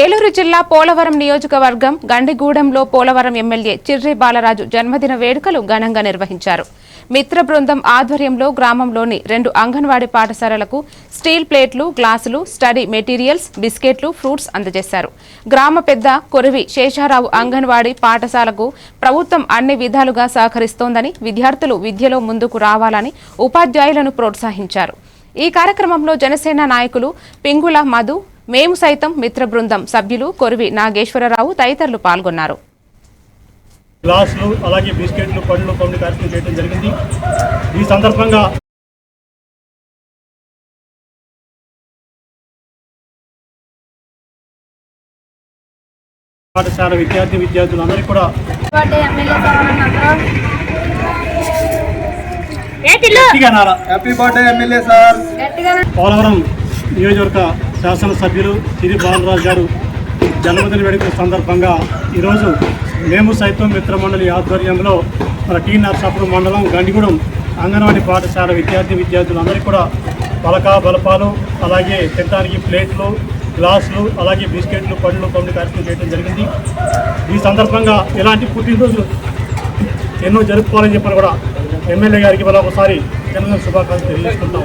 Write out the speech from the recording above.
ఏలూరు జిల్లా పోలవరం నియోజకవర్గం గండిగూడెంలో పోలవరం ఎమ్మెల్యే చిర్రి బాలరాజు జన్మదిన వేడుకలు ఘనంగా నిర్వహించారు. మిత్ర బృందం ఆధ్వర్యంలో గ్రామంలోని రెండు అంగన్వాడీ పాఠశాలలకు స్టీల్ ప్లేట్లు గ్లాసులు స్టడీ మెటీరియల్స్ బిస్కెట్లు ఫ్రూట్స్ అందజేశారు. గ్రామ పెద్ద కొరివి శేషారావు అంగన్వాడీ పాఠశాలకు ప్రభుత్వం అన్ని విధాలుగా సహకరిస్తోందని విద్యార్థులు విద్యలో ముందుకు రావాలని ఉపాధ్యాయులను ప్రోత్సహించారు. ఈ కార్యక్రమంలో జనసేన నాయకులు పింగుల మధు మేము సైతం మిత్ర బృందం సభ్యులు కొరివి నాగేశ్వరరావు తదితరులు పాల్గొన్నారు. గ్లాసులు అలాగే బిస్కెట్లు పండ్లు పండ్లు కార్యక్రమం చేయడం జరిగింది. ఈ సందర్భంగా పాఠశాల విద్యార్థి విద్యార్థులందరికీ కూడా happy birthday MLA sir. Polavaram నియోజకవర్గ శాసనసభ్యులు సిరి బాలరాజు గారు జన్మదిన వేడుక సందర్భంగా ఈరోజు మేము సైతం మిత్రమండలి ఆధ్వర్యంలో మన టీ నర్సాపురం మండలం గండిగూడెం అంగన్వాడీ పాఠశాల విద్యార్థి విద్యార్థులందరికీ కూడా పలక బలపాలు అలాగే తినడానికి ప్లేట్లు గ్లాసులు అలాగే బిస్కెట్లు పండ్లు పండ్లు కార్యక్రమం చేయడం జరిగింది. ఈ సందర్భంగా ఇలాంటి పుట్టినరోజులు ఎన్నో జరుపుకోవాలని చెప్పని కూడా ఎమ్మెల్యే గారికి మరొకసారి జన్మదిన శుభాకాంక్షలు తెలియజేసుకుంటాం